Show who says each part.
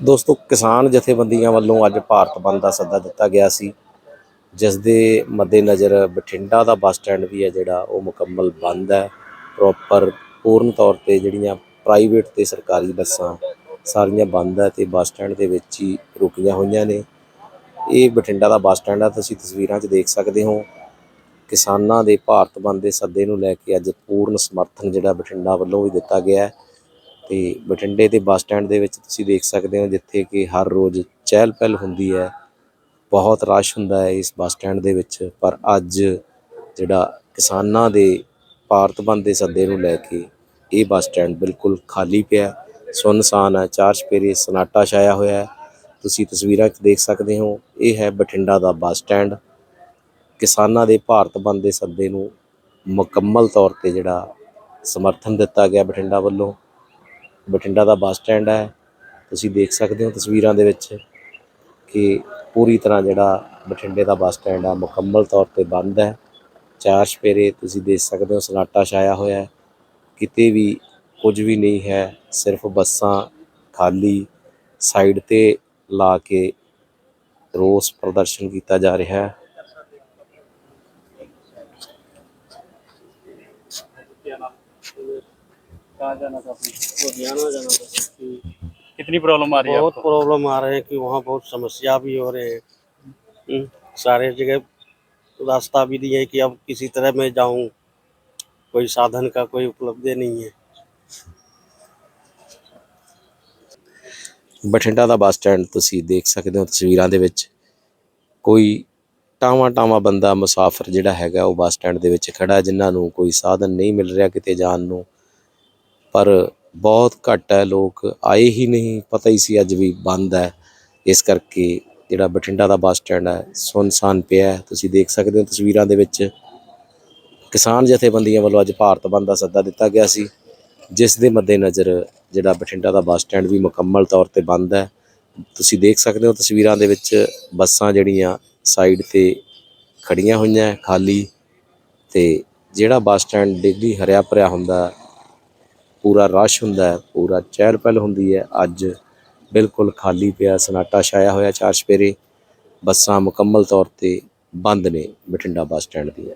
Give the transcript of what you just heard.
Speaker 1: ਦੋਸਤੋ, ਕਿਸਾਨ ਜਥੇਬੰਦੀਆਂ ਵੱਲੋਂ ਅੱਜ ਭਾਰਤ ਬੰਦ ਦਾ ਸੱਦਾ ਦਿੱਤਾ ਗਿਆ ਸੀ ਜਿਸ ਦੇ ਮੱਦੇਨਜ਼ਰ ਬਠਿੰਡਾ ਦਾ ਬੱਸ ਸਟੈਂਡ ਵੀ ਹੈ ਜਿਹੜਾ, ਉਹ ਮੁਕੰਮਲ ਬੰਦ ਹੈ। ਪ੍ਰੋਪਰ, ਪੂਰਨ ਤੌਰ ਤੇ ਜਿਹੜੀਆਂ ਪ੍ਰਾਈਵੇਟ ਤੇ ਸਰਕਾਰੀ ਬੱਸਾਂ ਸਾਰੀਆਂ ਬੰਦ ਹੈ ਤੇ ਬੱਸ ਸਟੈਂਡ ਦੇ ਵਿੱਚ ਹੀ ਰੁਕੀਆਂ ਹੋਈਆਂ ਨੇ। ਇਹ ਬਠਿੰਡਾ ਦਾ ਬੱਸ ਸਟੈਂਡ ਆ ਤੁਸੀਂ ਤਸਵੀਰਾਂ 'ਚ ਦੇਖ ਸਕਦੇ ਹੋ। ਕਿਸਾਨਾਂ ਦੇ ਭਾਰਤ ਬੰਦ ਦੇ ਸੱਦੇ ਨੂੰ ਲੈ ਕੇ ਅੱਜ ਪੂਰਨ ਸਮਰਥਨ ਜਿਹੜਾ ਬਠਿੰਡਾ ਵੱਲੋਂ ਵੀ ਦਿੱਤਾ ਗਿਆ ਹੈ। ਤੇ ਬਠਿੰਡੇ ਦੇ ਬੱਸ ਸਟੈਂਡ ਦੇ ਵਿੱਚ ਤੁਸੀਂ ਦੇਖ ਸਕਦੇ ਹੋ ਜਿੱਥੇ ਕਿ ਹਰ ਰੋਜ਼ ਚਹਿਲ ਪਹਿਲ ਹੁੰਦੀ ਹੈ। ਬਹੁਤ ਰਸ਼ ਹੁੰਦਾ ਹੈ ਇਸ ਬੱਸ ਸਟੈਂਡ ਦੇ ਵਿੱਚ, ਪਰ ਅੱਜ ਜਿਹੜਾ ਕਿਸਾਨਾਂ ਦੇ ਭਾਰਤ ਬੰਦ ਦੇ ਸੱਦੇ ਨੂੰ ਲੈ ਕੇ ਇਹ ਬੱਸ ਸਟੈਂਡ ਬਿਲਕੁਲ ਖਾਲੀ ਪਿਆ ਸੁੰਨਸਾਨ ਹੈ, ਚਾਰ ਚਪੇਰੇ ਸਨਾਟਾ ਛਾਇਆ ਹੋਇਆ ਹੈ। ਤੁਸੀਂ ਤਸਵੀਰਾਂ 'ਚ ਦੇਖ ਸਕਦੇ ਹੋ, ਇਹ ਹੈ ਬਠਿੰਡਾ ਦਾ ਬੱਸ ਸਟੈਂਡ। ਕਿਸਾਨਾਂ ਦੇ ਭਾਰਤ ਬੰਦ ਦੇ ਸੱਦੇ ਨੂੰ ਮੁਕੰਮਲ ਤੌਰ ਤੇ ਜਿਹੜਾ ਸਮਰਥਨ ਦਿੱਤਾ ਗਿਆ ਬਠਿੰਡਾ ਵੱਲੋਂ। ਬਠਿੰਡਾ ਦਾ ਬੱਸ ਸਟੈਂਡ ਹੈ। ਤੁਸੀਂ ਦੇਖ ਸਕਦੇ ਹੋ ਤਸਵੀਰਾਂ ਦੇ ਵਿੱਚ ਕਿ ਪੂਰੀ ਤਰ੍ਹਾਂ ਜਿਹੜਾ ਬਠਿੰਡੇ ਦਾ ਬੱਸ ਸਟੈਂਡ ਆ, ਮੁਕੰਮਲ ਤੌਰ ਤੇ ਬੰਦ ਹੈ। ਚਾਰ ਸਪੇਰੇ ਤੁਸੀਂ ਦੇਖ ਸਕਦੇ ਹੋ ਸਨਾਟਾ ਛਾਇਆ ਹੋਇਆ ਹੈ। ਕਿਤੇ ਵੀ ਕੁਝ ਵੀ ਨਹੀਂ ਹੈ, ਸਿਰਫ ਬੱਸਾਂ ਖਾਲੀ ਸਾਈਡ ਤੇ ਲਾ ਕੇ ਰੋਸ ਪ੍ਰਦਰਸ਼ਨ ਕੀਤਾ ਜਾ ਰਿਹਾ ਹੈ।
Speaker 2: कितनी प्रॉब्लम आ रही है
Speaker 3: बहुत
Speaker 2: आपको
Speaker 3: प्रॉब्लम आ रहे हैं कि वहाँ बहुत समस्या भी हो रहे हैं हम्म, सारे जगह रास्ता भी नहीं है कि अब किसी तरह मैं जाऊं कोई साधन का कोई उपलब्धि नहीं है
Speaker 1: ਬਠਿੰਡਾ ਦਾ ਬੱਸ ਸਟੈਂਡ ਤੁਸੀਂ ਦੇਖ ਸਕਦੇ ਹੋ ਤਸਵੀਰਾਂ ਦੇ ਵਿੱਚ ਕੋਈ ਟਾਵਾਂ ਟਾਵਾਂ ਬੰਦਾ ਮੁਸਾਫਰ ਜਿਹੜਾ ਹੈਗਾ ਉਹ ਬੱਸ ਸਟੈਂਡ ਦੇ ਵਿੱਚ ਖੜਾ ਹੈ, ਜਿਨ੍ਹਾਂ ਨੂੰ ਕੋਈ ਸਾਧਨ ਨਹੀਂ ਮਿਲ ਰਿਹਾ ਕਿਤੇ ਜਾਣ ਨੂੰ ਪਰ ਬਹੁਤ ਘੱਟ ਹੈ, ਲੋਕ ਆਏ ਹੀ ਨਹੀਂ, ਪਤਾ ਹੀ ਸੀ ਅੱਜ ਵੀ ਬੰਦ ਹੈ ਇਸ ਕਰਕੇ ਜਿਹੜਾ ਬਠਿੰਡਾ ਦਾ ਬੱਸ ਸਟੈਂਡ ਹੈ, ਸੁੰਨਸਾਨ ਪਿਆ ਹੈ। ਤੁਸੀਂ ਦੇਖ ਸਕਦੇ ਹੋ ਤਸਵੀਰਾਂ ਦੇ ਵਿੱਚ ਕਿਸਾਨ ਜਥੇਬੰਦੀਆਂ ਵੱਲੋਂ ਅੱਜ ਭਾਰਤ ਬੰਦ ਦਾ ਸੱਦਾ ਦਿੱਤਾ ਗਿਆ ਸੀ, ਜਿਸ ਦੇ ਮੱਦੇਨਜ਼ਰ ਜਿਹੜਾ ਬਠਿੰਡਾ ਦਾ ਬੱਸ ਸਟੈਂਡ ਵੀ ਮੁਕੰਮਲ ਤੌਰ ਤੇ ਬੰਦ ਹੈ ਤੁਸੀਂ ਦੇਖ ਸਕਦੇ ਹੋ ਤਸਵੀਰਾਂ ਦੇ ਵਿੱਚ ਬੱਸਾਂ ਜਿਹੜੀਆਂ ਸਾਈਡ ਤੇ ਖੜੀਆਂ ਹੋਈਆਂ ਖਾਲੀ ਤੇ ਜਿਹੜਾ ਬੱਸ ਸਟੈਂਡ ਡੇਲੀ ਹਰਿਆ ਭਰਿਆ ਹੁੰਦਾ ਪੂਰਾ ਰਸ਼ ਹੁੰਦਾ ਹੈ, ਪੂਰਾ ਚਹਿਲ ਪਹਿਲ ਹੁੰਦੀ ਹੈ। ਅੱਜ ਬਿਲਕੁਲ ਖਾਲੀ ਪਿਆ ਸਨਾਟਾ ਛਾਇਆ ਹੋਇਆ ਚਾਰ ਚਪੇਰੇ ਬੱਸਾਂ ਮੁਕੰਮਲ ਤੌਰ ਤੇ ਬੰਦ ਨੇ ਬਠਿੰਡਾ ਬੱਸ ਸਟੈਂਡ ਦੀਆਂ।